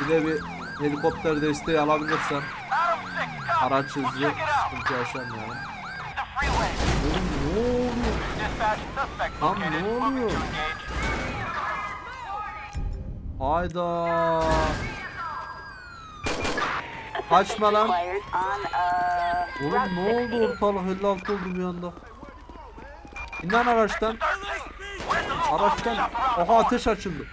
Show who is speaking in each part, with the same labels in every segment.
Speaker 1: Bir de bir helikopter desteği alabilirsem
Speaker 2: Adam 6, copy.
Speaker 1: araç hızlı sıkıntı yaşamayalım. Oğlum ne oluyor?
Speaker 2: Located.
Speaker 1: ne oluyor? Hayda. Kaçma lan. Oğlum ne oldu
Speaker 3: 68.
Speaker 1: ortalık 56 oldu bir anda. İn lan araçtan. Araçtan. Oha ateş açıldı.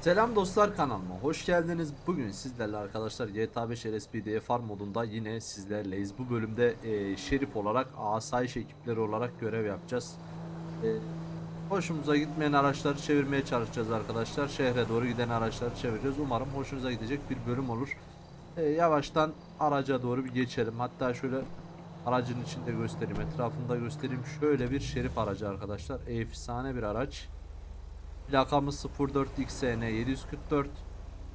Speaker 1: Selam dostlar kanalıma hoş geldiniz. Bugün sizlerle arkadaşlar GTA 5 LSPD farm modunda yine sizlerleyiz. Bu bölümde e, şerif olarak asayiş ekipleri olarak görev yapacağız. E, hoşumuza gitmeyen araçları çevirmeye çalışacağız arkadaşlar. Şehre doğru giden araçları çevireceğiz. Umarım hoşunuza gidecek bir bölüm olur. E, yavaştan araca doğru bir geçelim. Hatta şöyle aracın içinde göstereyim, etrafında göstereyim. Şöyle bir şerif aracı arkadaşlar. Efsane bir araç. Plakamız 04XN 744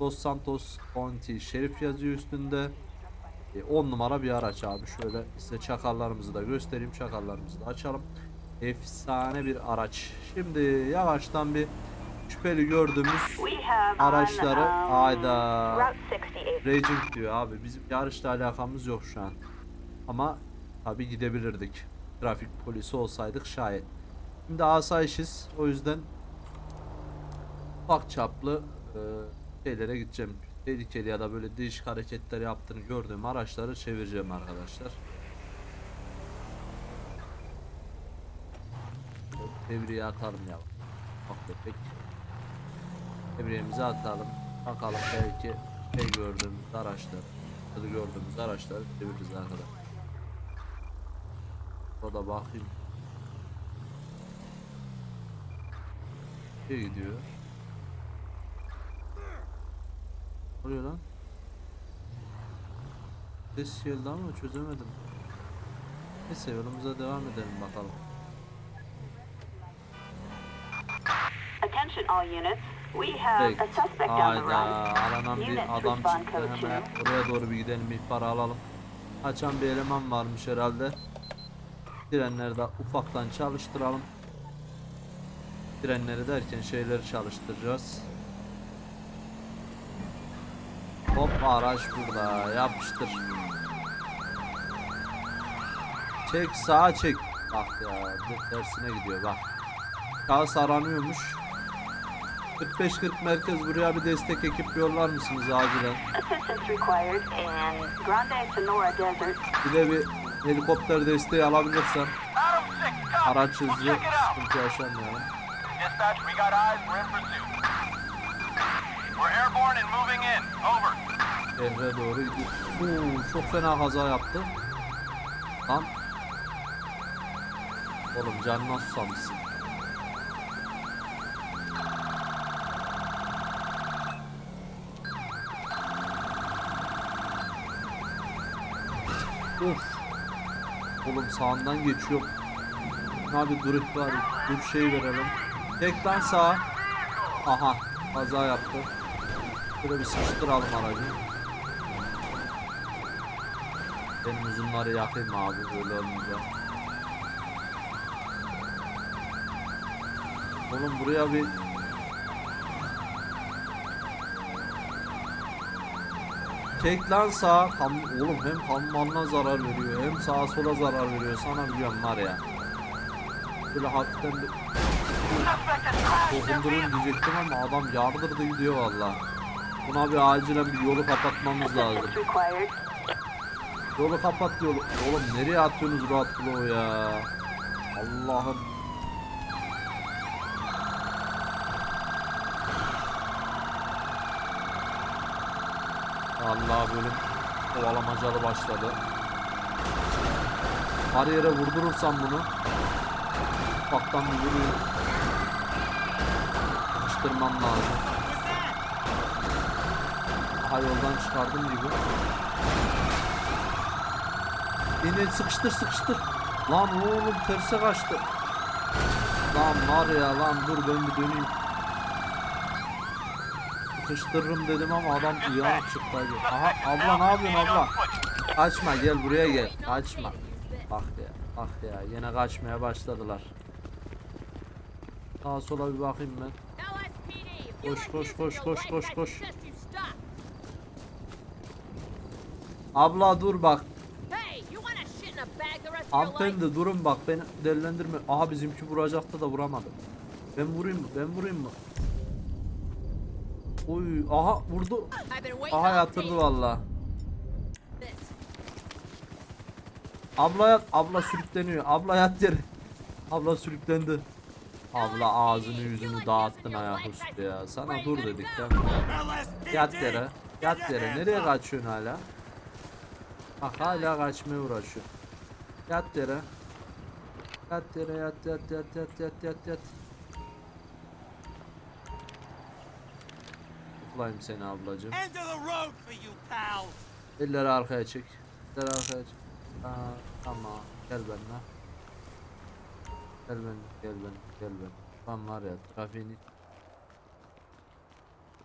Speaker 1: Los Santos County Şerif yazıyor üstünde. 10 numara bir araç abi. Şöyle size çakarlarımızı da göstereyim. Çakarlarımızı da açalım. Efsane bir araç. Şimdi yavaştan bir şüpheli gördüğümüz araçları
Speaker 3: um,
Speaker 1: ayda
Speaker 3: Route 68.
Speaker 1: Raging diyor abi. Bizim yarışla alakamız yok şu an. Ama tabi gidebilirdik. Trafik polisi olsaydık şayet. Şimdi asayişiz. O yüzden ufak çaplı e, şeylere gideceğim. Tehlikeli ya da böyle değişik hareketler yaptığını gördüğüm araçları çevireceğim arkadaşlar. Devreye atalım ya. Bak bebek. Devriyemizi atalım. Bakalım belki şey gördüğümüz araçlar, ya da gördüğümüz araçları çeviririz arkadaşlar. O da bakayım. Şey gidiyor. Oluyor lan? Ses geldi ama çözemedim. Neyse yolumuza devam edelim bakalım.
Speaker 3: Attention all units. We have a suspect on the
Speaker 1: Hayda
Speaker 3: run.
Speaker 1: aranan bir
Speaker 3: Units
Speaker 1: adam
Speaker 3: respond
Speaker 1: çıktı
Speaker 3: code
Speaker 1: hemen
Speaker 3: two.
Speaker 1: oraya doğru bir gidelim ihbarı alalım. Kaçan bir eleman varmış herhalde. Frenleri de ufaktan çalıştıralım. Frenleri derken şeyleri çalıştıracağız. Hop araç burada yapıştır. Çek sağa çek. Bak ya tersine gidiyor bak. Şahıs aranıyormuş. 45-40 merkez buraya bir destek ekip yollar mısınız acilen? Bir de bir helikopter desteği alabilirsem
Speaker 2: Adam 6, copy.
Speaker 1: araç hızlı sıkıntı yaşamayalım. Şehre doğru gidiyor. Oo, çok fena kaza yaptı. Lan. Oğlum canına susamışsın. Of. Oğlum sağından geçiyor. Abi dur bari. Dur şey verelim. Tek lan sağa. Aha. Kaza yaptı. Şöyle bir sıkıştıralım aracı. Benim uzunları yakayım abi böyle olunca. Oğlum buraya bir Çek lan sağa. Kam oğlum hem kammanına zarar veriyor hem sağa sola zarar veriyor. Sana biliyorum var ya. Böyle hafiften bir dokundurayım diyecektim ama adam yardırdı gidiyor valla. Buna bir acilen bir yolu kapatmamız lazım. Yolu kapat yolu. Oğlum nereye atıyorsunuz rahat ya? Allah'ım. Allah bölüm kovalamacalı başladı. Her yere vurdurursam bunu ufaktan vurayım. Sıkıştırmam lazım. Aha yoldan çıkardım gibi. Yine sıkıştır sıkıştır. Lan oğlum terse kaçtı. Lan var ya lan dur ben bir döneyim. Sıkıştırırım dedim ama adam uyanık çıktı hadi. Aha abla ne yapıyorsun abla? Kaçma gel buraya gel. Kaçma. Bak ya bak ya yine kaçmaya başladılar. Sağa sola bir bakayım ben. Koş, koş, koş, koş, koş, koş. Abla dur bak. Hanımefendi durun bak beni delilendirme. Aha bizimki vuracaktı da vuramadı. Ben vurayım mı? Ben vurayım mı? Oy aha vurdu. Aha yatırdı valla. Abla yat. Abla sürükleniyor. Abla yat yere. Abla sürüklendi. Abla ağzını yüzünü dağıttın ayaküstü ya. Sana dur dedik ya. Yat yere. Yat yere. Nereye kaçıyorsun hala? Bak hala kaçmaya uğraşıyor. Yat yere. Yat yere yat yat yat yat yat yat yat. Tutlayayım seni ablacığım. Elleri arkaya çek. Elleri arkaya çek. Aa, tamam. Gel benimle. Gel benimle. Gel benimle. Gel benimle. Lan var ya trafiğin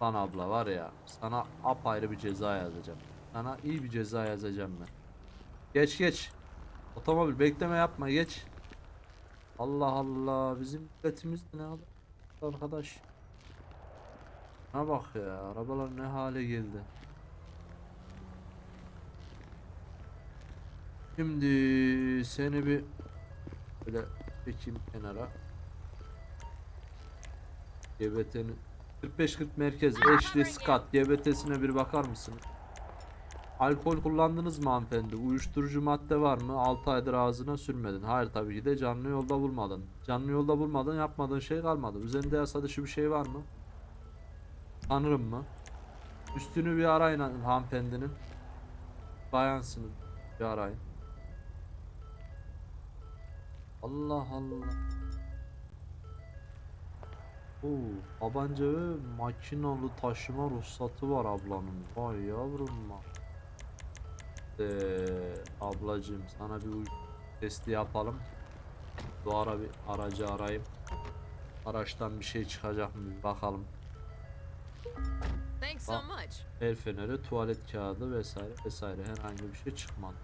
Speaker 1: Lan abla var ya sana apayrı bir ceza yazacağım. Sana iyi bir ceza yazacağım ben. Geç geç. Otomobil bekleme yapma geç. Allah Allah bizim milletimiz ne abi arkadaş. Ne bak ya arabalar ne hale geldi. Şimdi seni bir böyle çekeyim kenara. GBT'nin 45-40 merkez eşli skat GBT'sine bir bakar mısınız? Alkol kullandınız mı hanımefendi? Uyuşturucu madde var mı? 6 aydır ağzına sürmedin. Hayır tabii ki de canlı yolda bulmadın. Canlı yolda bulmadın yapmadığın şey kalmadı. Üzerinde yasa dışı bir şey var mı? Tanırım mı? Üstünü bir arayın han- hanımefendinin. Bayansınız. Bir arayın. Allah Allah. Oo, tabanca ve makinalı taşıma ruhsatı var ablanın. Vay yavrum bak. Ee, ablacığım sana bir testi yapalım. Bu ara bir aracı arayayım. Araçtan bir şey çıkacak mı bir bakalım.
Speaker 4: Thanks so
Speaker 1: Well-
Speaker 4: much.
Speaker 1: El feneri, tuvalet kağıdı vesaire vesaire herhangi bir şey çıkmadı.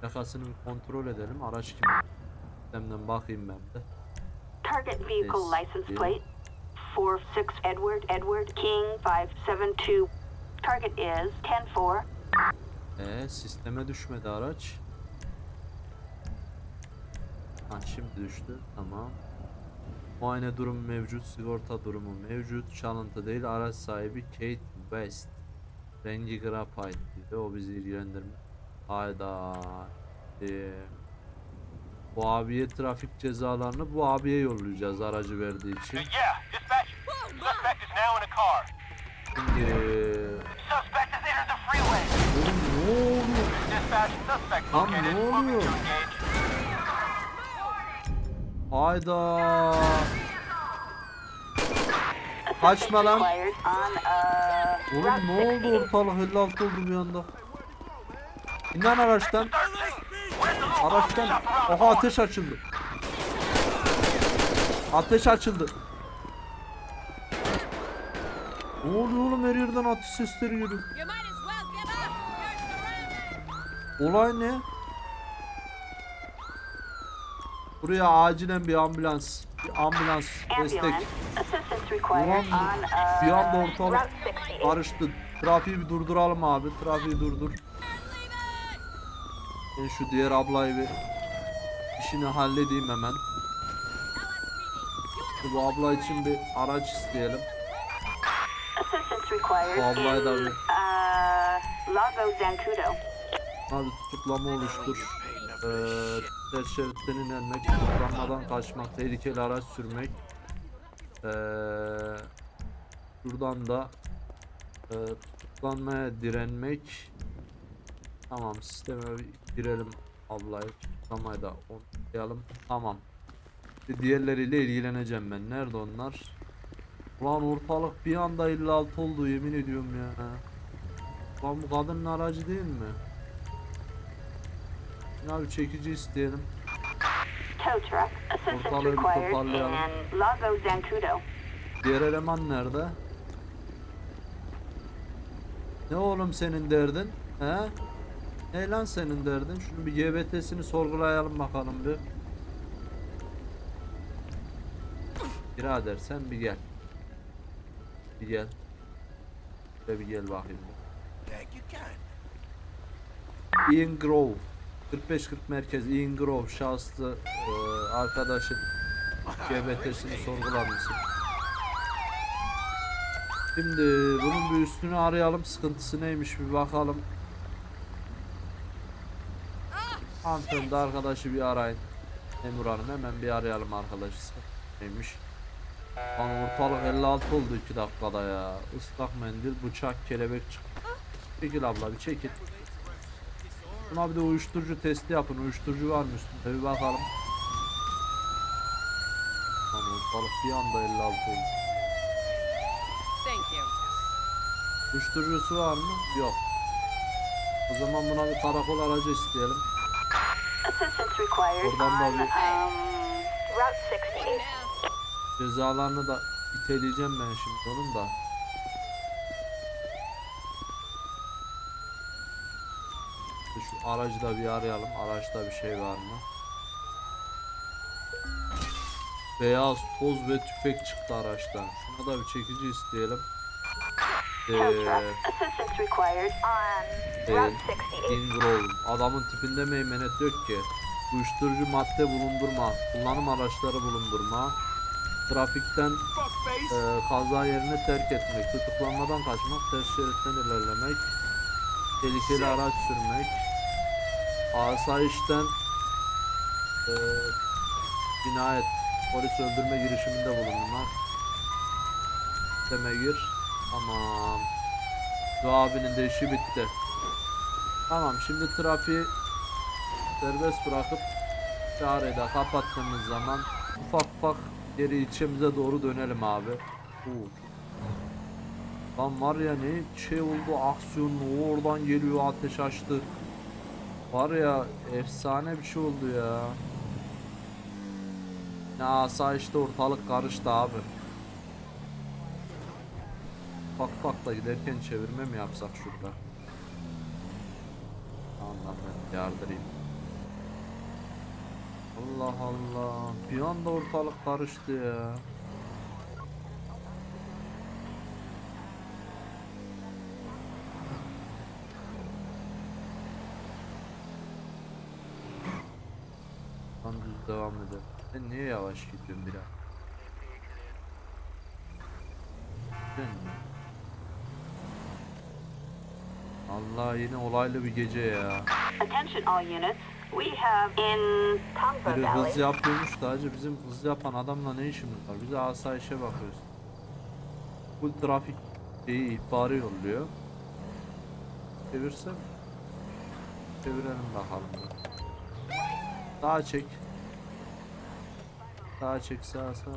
Speaker 1: Plakasını bir kontrol edelim. Araç kim? Sistemden bakayım ben de.
Speaker 3: Target vehicle license plate 46 Edward Edward King 572. Target is 104.
Speaker 1: Ee, sisteme düşmedi araç. Ha şimdi düştü. Tamam. Muayene durumu mevcut, sigorta durumu mevcut. Çalıntı değil. Araç sahibi Kate West. Rengi dedi. O bizi ilgilendirmiyor. Hayda. Ee, bu abiye trafik cezalarını bu abiye yollayacağız aracı verdiği için. Şimdi oğlum ne oluyor?
Speaker 2: Located.
Speaker 1: ne oluyor? Hayda. Kaçma lan. Oğlum ne oldu
Speaker 3: 16.
Speaker 1: ortalık 56 oldu bir anda. İn lan araçtan. Araçtan. Oha ateş açıldı. Ateş açıldı. Ne oluyor oğlum her yerden ateş sesleri geliyor.
Speaker 4: You might
Speaker 1: Buraya acilen bir ambulans. Bir ambulans destek. Ulan
Speaker 3: uh,
Speaker 1: bir anda ortalık
Speaker 3: Route 68.
Speaker 1: karıştı. Trafiği bir durduralım abi. Trafiği durdur. Ben şu diğer ablayı bir işini halledeyim hemen. Bu abla için bir araç isteyelim. Bu ablayı da bir-
Speaker 3: uh.
Speaker 1: Abi tutuklama oluştur. Ee, ters şeritten inenmek, tutuklanmadan kaçmak, tehlikeli araç sürmek. Ee, şuradan da e, tutuklanmaya direnmek. Tamam sisteme girelim ablayı. Tutuklamayı da unutmayalım. Tamam. Diğerleriyle ilgileneceğim ben. Nerede onlar? Ulan ortalık bir anda 56 oldu yemin ediyorum ya. Lan bu kadının aracı değil mi? Ya bir çekici isteyelim.
Speaker 3: Tow truck. Assistance
Speaker 1: Ortalığı bir
Speaker 3: required
Speaker 1: toparlayalım.
Speaker 3: in Lago Zancudo.
Speaker 1: Diğer eleman nerede? Ne oğlum senin derdin? He? Ne lan senin derdin? Şunu bir GBT'sini sorgulayalım bakalım bir. Birader sen bir gel. Bir gel. Şöyle bir gel bakayım.
Speaker 5: Heck, you can.
Speaker 1: Ian Grove 45-40 merkez Ian Grove şahslı e, arkadaşın GBT'sini sorgular mısın? Şimdi bunun bir üstünü arayalım sıkıntısı neymiş bir bakalım. Hanımefendi arkadaşı bir arayın. Memur Hanım hemen bir arayalım arkadaşı neymiş. Lan ortalık 56 oldu 2 dakikada ya. Islak mendil, bıçak, kelebek çıktı. Çekil abla bir çekil. Buna bir de uyuşturucu testi yapın. Uyuşturucu var mı üstünde bir bakalım. Lan ortalık bir anda 56 oldu.
Speaker 4: Thank you.
Speaker 1: Uyuşturucusu var mı? Yok. O zaman buna bir karakol aracı isteyelim. Oradan da bir-
Speaker 3: um, Route 68.
Speaker 4: Now.
Speaker 1: Cezalarını da iteleyeceğim ben şimdi onun da. Şu aracı da bir arayalım. Araçta bir şey var mı? Beyaz toz ve tüfek çıktı araçtan. Şuna da bir çekici isteyelim. Ee,
Speaker 3: 68.
Speaker 1: Ingrove. Adamın tipinde meymenet yok ki. Uyuşturucu madde bulundurma, kullanım araçları bulundurma, trafikten e, kaza yerini terk etmek, tutuklanmadan kaçmak, ters şeritten ilerlemek, tehlikeli araç sürmek, asayişten e, cinayet, polis öldürme girişiminde bulunmak, deme gir. Tamam. Bu abinin de işi bitti. Tamam şimdi trafiği serbest bırakıp çareyi de kapattığımız zaman ufak ufak geri ilçemize doğru dönelim abi. Oo. Lan var ya ne şey oldu aksiyon oradan geliyor ateş açtı. Var ya efsane bir şey oldu ya. Ne asayişte ortalık karıştı abi. Bak bak da giderken çevirme mi yapsak şurada? Allah ben yardırayım. Allah Allah. Bir anda ortalık karıştı ya. Lan düz devam edelim. Sen niye yavaş gidiyorsun biraz? Mi? Allah yine olaylı bir gece ya.
Speaker 3: Attention all units. We have in Tongva
Speaker 1: Biri hız yapıyormuş da acı bizim hız yapan adamla ne işimiz var? Biz asayişe bakıyoruz. Bu trafik şeyi ihbarı yolluyor. Çevirsem. Çevirelim bakalım. Sağa çek. Sağa çek sağa sağa.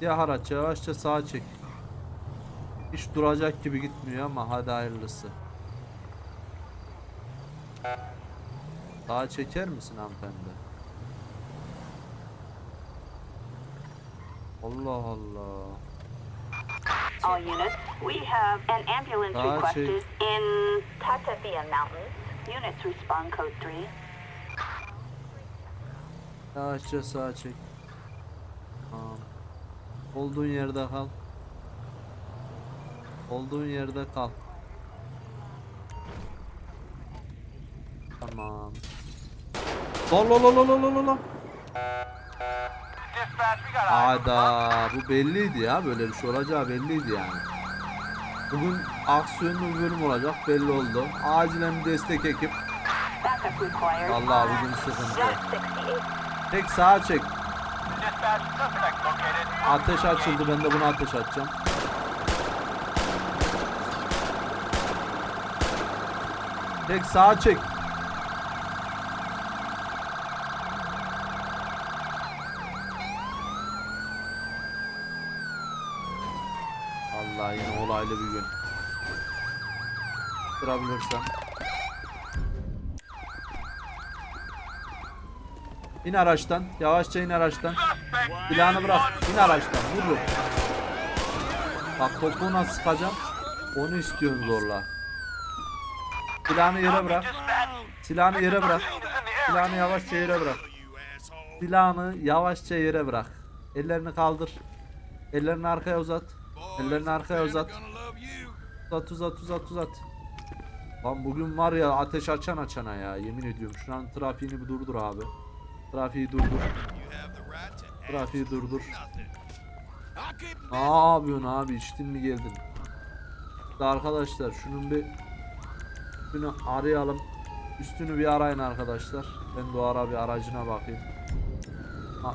Speaker 1: Ya haraç yavaşça sağa çek. Hiç duracak gibi gitmiyor ama hadi hayırlısı. Sağa çeker misin hanımefendi? Allah Allah.
Speaker 3: All units. We have an ambulance
Speaker 1: Ah,
Speaker 3: requested
Speaker 1: sí.
Speaker 3: in Tatavia Mountains. Units respond code 3.
Speaker 1: Yavaşça sağa çek. Tamam. Olduğun yerde kal. Olduğun yerde kal. Tamam. Lol lol lol lol lol lol. Ada bu belliydi ya böyle bir şey olacağı belliydi yani. Bugün aksiyonlu bir bölüm olacak belli oldu. Acilen bir destek ekip.
Speaker 3: On
Speaker 1: bugün sıkıntı.
Speaker 3: Route 68.
Speaker 1: Tek sağa çek. Ateş açıldı ben de buna ateş açacağım. Tek sağa çek. Allah yine olaylı bir gün. Durabilirsem. İn araçtan. Yavaşça in araçtan. Silahını bırak. İn araçtan. Vur. Bak topuğuna sıkacağım. Onu istiyorsun zorla. Silahını yere bırak. Silahını yere bırak. Silahını yavaşça yere bırak. Silahını yavaşça yere bırak. Ellerini kaldır. Ellerini arkaya uzat. Ellerini arkaya uzat. Uzat uzat uzat uzat. Lan bugün var ya ateş açan açana ya yemin ediyorum. Şu an trafiğini bir durdur abi. Trafiği durdur. Trafiği durdur. Ne yapıyorsun abi içtin mi geldin? Arkadaşlar şunun bir üstünü arayalım. Üstünü bir arayın arkadaşlar. Ben de ara bir aracına bakayım. Ha,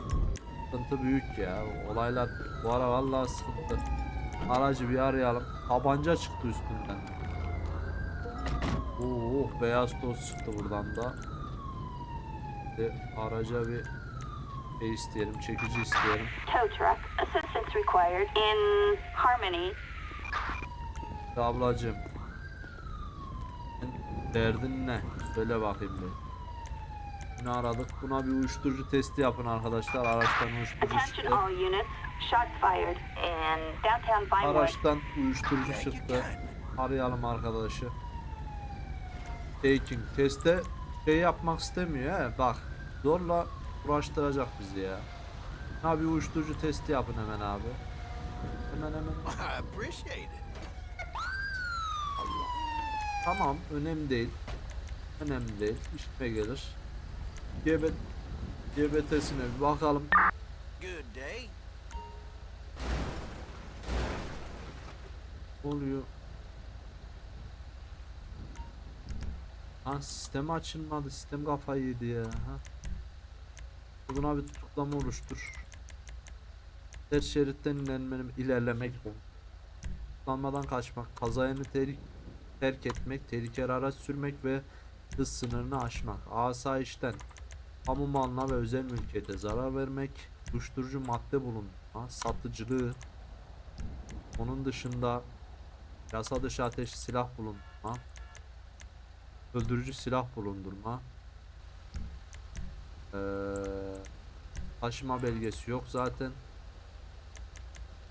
Speaker 1: sıkıntı büyük ya. Olaylar bu ara vallahi sıkıntı. Aracı bir arayalım. Tabanca çıktı üstünden. Oo, beyaz toz çıktı buradan da. Bir araca bir şey isteyelim, çekici isteyelim.
Speaker 3: Tow truck. Assistance required in Harmony.
Speaker 1: Ya ablacığım. senin Derdin ne? Söyle bakayım bir. Ne aradık? Buna bir uyuşturucu testi yapın arkadaşlar. Araçtan uyuşturucu çıktı. Araçtan uyuşturucu çıktı. Arayalım arkadaşı. Taking teste şey yapmak istemiyor he. Bak zorla uğraştıracak bizi ya. Abi uyuşturucu testi yapın hemen abi. Hemen hemen. Tamam önemli değil. Önemli değil. İşime gelir. GB GBT'sine bir bakalım.
Speaker 5: Good day.
Speaker 1: Oluyor? Ha sistem açılmadı. Sistem kafayı yedi ya. Ha. Buna bir tutuklama oluştur. Her şeritten ilerlemenim, ilerlemek bu. Tutuklanmadan kaçmak, kazayını terik, terk etmek, tehlikeli araç sürmek ve hız sınırını aşmak. Asayişten kamu malına ve özel mülkiyete zarar vermek, uyuşturucu madde bulundurma, satıcılığı, onun dışında yasa dışı ateş silah bulundurma, öldürücü silah bulundurma, eee, taşıma belgesi yok zaten.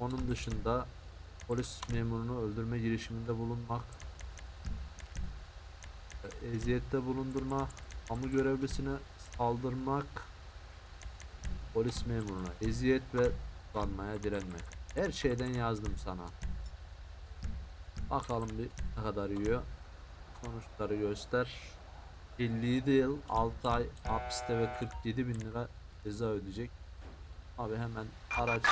Speaker 1: Onun dışında polis memurunu öldürme girişiminde bulunmak, e, eziyette bulundurma, kamu görevlisine saldırmak, polis memuruna eziyet ve tutuklanmaya direnmek. Her şeyden yazdım sana. Bakalım bir ne kadar yiyor. Sonuçları göster. 57 yıl 6 ay hapiste ve 47 bin lira ceza ödeyecek. Abi hemen araç.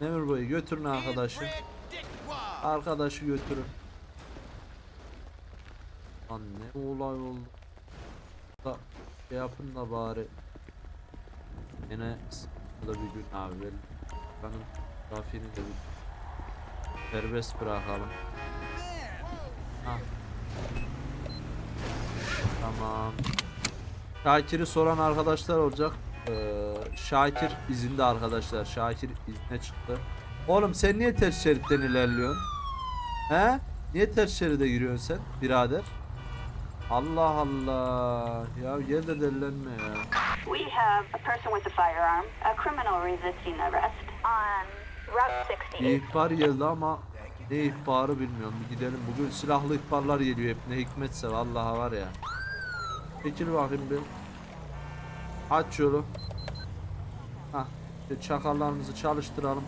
Speaker 1: Memur Bey'i götürün arkadaşı. Arkadaşı götürün. Lan ne olay oldu. Da şey yapın da bari. Yine sıkıntılı bir gün abi benim. Benim trafiğini de bir serbest bırakalım. Ha. Tamam. Şakir'i soran arkadaşlar olacak. Ee, Şakir izinde arkadaşlar. Şakir izne çıktı. Oğlum sen niye ters şeritten ilerliyorsun? He? Niye ters şeride giriyorsun sen birader? Allah Allah. Ya gel de delilenme ya.
Speaker 3: We have a person with a firearm, a criminal resisting arrest on Route 68.
Speaker 1: Bir ihbar geldi ama ne ihbarı bilmiyorum. Bir gidelim. Bugün silahlı ihbarlar geliyor hep. Ne hikmetse vallahi var ya. Çekil bakayım bir. Aç yolu. Hah. Çakallarımızı çalıştıralım.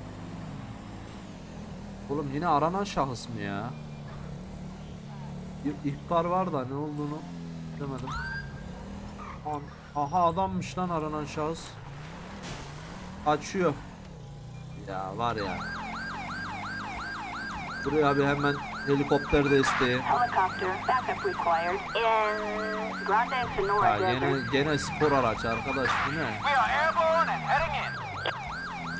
Speaker 1: Oğlum yine aranan şahıs mı ya? Bir ihbar var da ne olduğunu demedim. Aha adammış lan aranan şahıs. Açıyor. Ya var ya. Buraya bir hemen helikopter desteği. Ya gene gene spor araç arkadaş bu ne?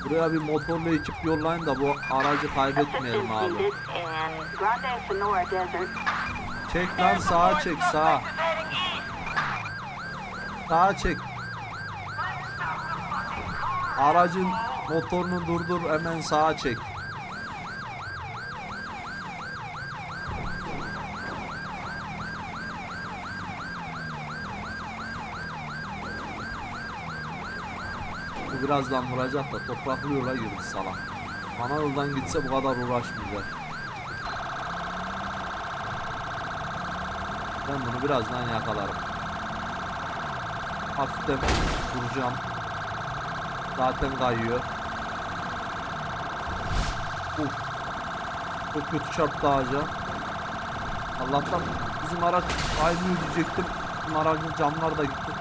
Speaker 1: Buraya bir motorlu ekip yollayın da bu aracı kaybetmeyelim abi. Çek lan sağa çek sağa. Sağa çek. Aracın motorunu durdur hemen sağa çek. Bu birazdan vuracak da topraklı yola girdi salak. Ana yoldan gitse bu kadar uğraşmayacak. Ben bunu birazdan yakalarım. Hafiften vuracağım. Zaten kayıyor. Uf. Çok kötü çarptı ağaca. Allah'tan bizim araç kaymıyor diyecektim. Bizim aracın camlar da gitti.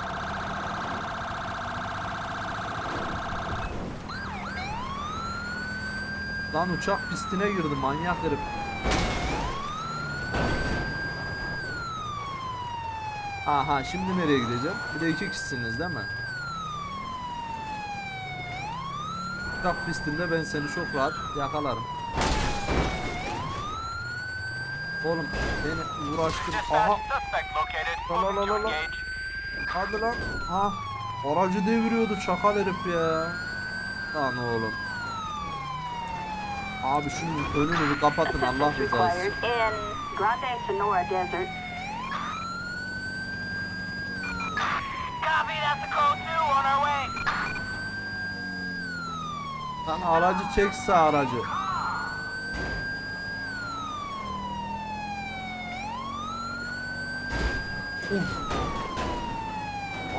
Speaker 1: Lan uçak pistine girdi manyak herif. Aha şimdi nereye gideceğim? Bir de iki kişisiniz değil mi? Uçak pistinde ben seni çok rahat yakalarım. Oğlum beni uğraştır. Aha. La la la la hadi lan. Ha aracı deviriyordu çakal herif ya. Lan oğlum. Abi şunun önünü bir kapatın Allah rızası. için.
Speaker 3: required in Grande Sonora Desert.
Speaker 2: Copy, that's a code 2 on our way.
Speaker 1: Lan aracı çekse aracı. Uf.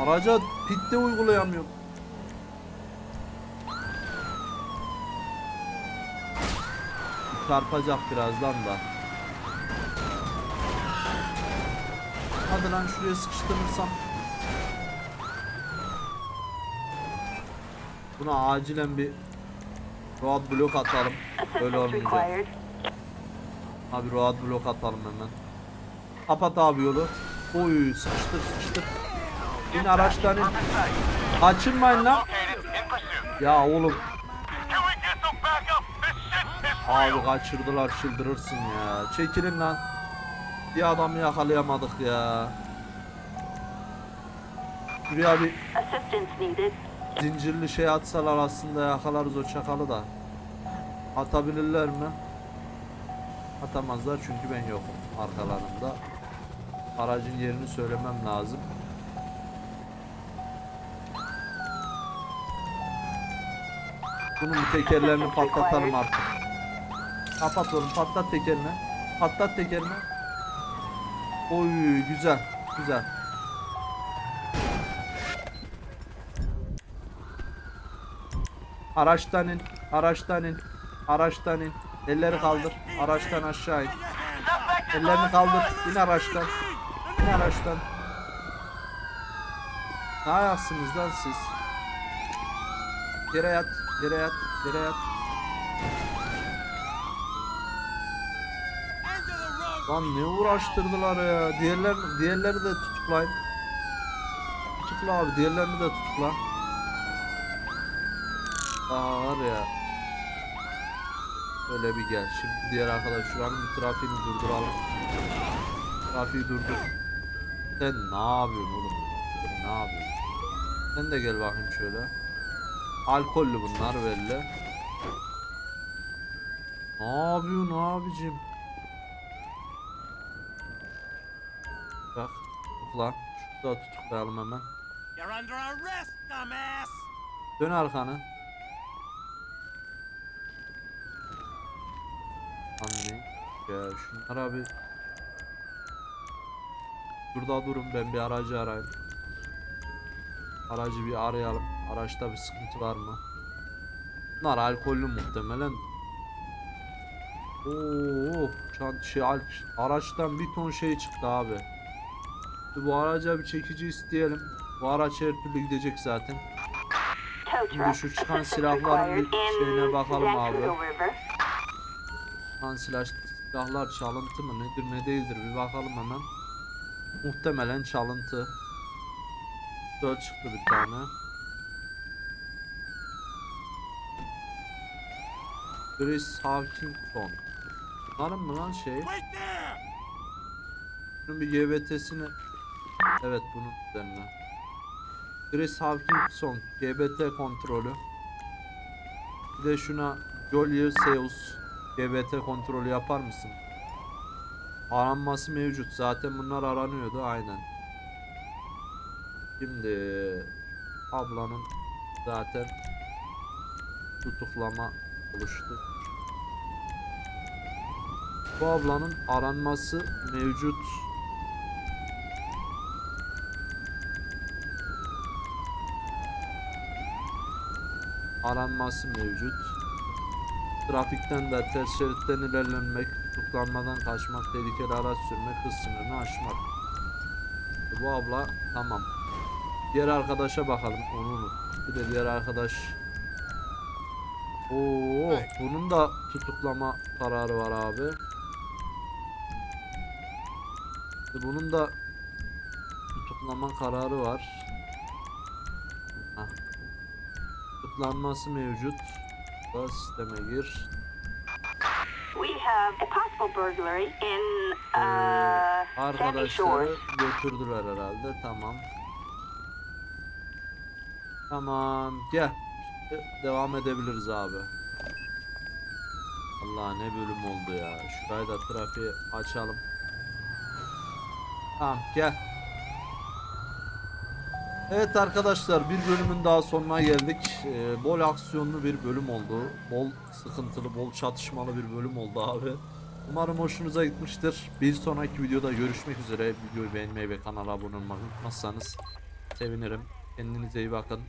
Speaker 1: Araca pitte uygulayamıyorum. Çarpacak birazdan da. Hadi lan şuraya sıkıştırırsam. Buna acilen bir road block atalım.
Speaker 3: Assistance
Speaker 1: olmayacak. Abi road block atalım hemen. Kapat abi yolu. Oy sıkıştır sıkıştır. İn araçtan in. Kaçırmayın lan. Ya oğlum abi kaçırdılar çıldırırsın ya. Çekilin lan. Bir adamı yakalayamadık ya. Şuraya bir. Zincirli şey atsalar aslında yakalarız o çakalı da. Atabilirler mi? Atamazlar çünkü ben yokum arkalarında. Aracın yerini söylemem lazım. Bunun tekerlerini patlatalım artık. Kapat oğlum patlat tekerini. Patlat tekerini. Oy güzel güzel. Araçtan in, araçtan in, araçtan in. Elleri kaldır, araçtan aşağı in. Ellerini kaldır, in araçtan. İn araçtan. Ne ayaksınız lan siz? Yere yat, yere yat, yere yat. Lan ne uğraştırdılar ya. Diğerler, diğerleri de tutuklayın. Tutukla abi, diğerlerini de tutukla. Aa var ya. Böyle bir gel. Şimdi diğer arkadaş şuranın bir trafiğini durduralım. Trafiği durdur. Sen ne yapıyorsun oğlum? Ne yapıyorsun? Sen de gel bakayım şöyle. Alkollü bunlar belli. Ne yapıyorsun abicim? Bak, tutukla. Şurada tutuklayalım hemen. Dön arkanı. Anne. Ya şunlara bir... Burada durun ben bir aracı arayayım. Aracı bir arayalım. Araçta bir sıkıntı var mı? Bunlar alkollü muhtemelen. Oo, çan şey araçtan bir ton şey çıktı abi. Bu araca bir çekici isteyelim. Bu araç her türlü gidecek zaten. Şimdi şu çıkan silahların bir şeyine
Speaker 3: in
Speaker 1: bakalım abi. Lan silah silahlar çalıntı mı nedir ne değildir bir bakalım hemen. Muhtemelen çalıntı. Dört çıktı bir tane. Chris Hawkinson. Bunların mı lan şey? Bunun bir GBT'sini Evet bunun üzerine. Chris Hawkinson GBT kontrolü. Bir de şuna Jolier Seus GBT kontrolü yapar mısın? Aranması mevcut. Zaten bunlar aranıyordu aynen. Şimdi ablanın zaten tutuklama oluştu. Bu ablanın aranması mevcut. Aranması mevcut. Trafikten de ters şeritten ilerlenmek, tutuklanmadan kaçmak, tehlikeli araç sürmek, hız sınırını aşmak. Bu abla tamam. Diğer arkadaşa bakalım onu unut. Bir de diğer arkadaş. Oo, bunun da tutuklama kararı var abi. E, Bunun da tutuklama kararı var. Hah. Tutuklanması mevcut. Da sisteme gir.
Speaker 3: We have a possible burglary in
Speaker 1: Ee,
Speaker 3: uh, Sandy
Speaker 1: arkadaşları
Speaker 3: Shores.
Speaker 1: götürdüler herhalde. Tamam. Tamam. Gel. Şimdi devam edebiliriz abi. Allah ne bölüm oldu ya. Şurayı da trafiği açalım. Tamam gel. Evet arkadaşlar bir bölümün daha sonuna geldik. Ee, bol aksiyonlu bir bölüm oldu. Bol sıkıntılı, bol çatışmalı bir bölüm oldu abi. Umarım hoşunuza gitmiştir. Bir sonraki videoda görüşmek üzere. Videoyu beğenmeyi ve kanala abone olmayı unutmazsanız sevinirim. Kendinize iyi bakın.